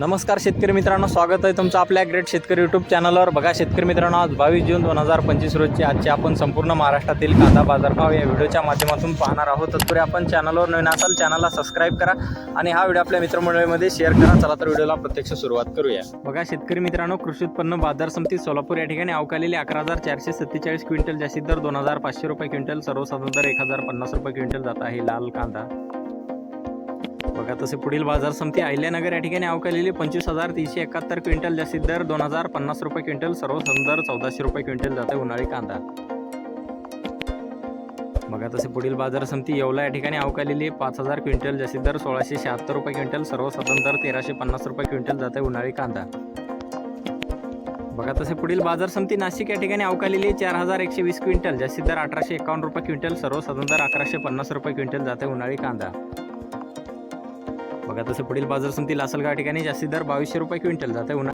नमस्कार शेतकरी मित्रांनो स्वागत आहे तुमचं आपल्या ग्रेट शेतकरी यूट्यूब चॅनलवर बघा शेतकरी मित्रांनो आज बावीस जून दोन हजार पंचवीस रोजची आजची आपण संपूर्ण महाराष्ट्रातील कांदा बाजारभाव या व्हिडिओच्या माध्यमातून पाहणार आहोत. तत्पूर्वी आपण चॅनलवर नवीन असाल चॅनलला सबस्क्राईब करा आणि हा व्हिडिओ आपल्या मित्रमंडळीमध्ये शेअर करा. चला तर व्हिडिओला प्रत्यक्ष सुरुवात करूया. बघा शेतकरी मित्रांनो कृषी उत्पन्न बाजार समिती सोलापूर या ठिकाणी अवकालेली अकरा हजार चारशे सत्तेचाळीस क्विंटल जास्तीत दर दोन हजार पाचशे रुपये क्विंटल सर्वसाधारण दर एक हजार पन्नास रुपये क्विंटल जात आहे लाल कांदा. बघा तसे पुढील बाजार समिती अहिल्यानगर या ठिकाणी अवकालेली पंचवीस हजार तीनशे एकाहत्तर क्विंटल जास्तीत दर दोन हजार पन्नास रुपये क्विंटल सर्व दर चौदाशे रुपये क्विंटल जाते उन्हाळी कांदा. बघा तसे पुढील बाजार समिती येवला या ठिकाणी अवकालेली पाच हजार क्विंटल जास्तीत दर सोळाशे शहात्तर रुपये क्विंटल सर्व दर तेराशे पन्नास रुपये क्विंटल जाते उन्हाळी कांदा. बघा तसे पुढील बाजार समिती नाशिक या ठिकाणी अवकालेली चार हजार एकशे वीस क्विंटल जास्तीत दर अठराशे एकावन्न रुपये क्विंटल सर्व दर अकराशे पन्नास रुपये क्विंटल जाते उन्हाळी कांदा. बघा तसं पुढील बाजार समिती असेल का? ठिकाणी जास्तीत दर बावीसशे रुपये क्विंटल जाते उन्हा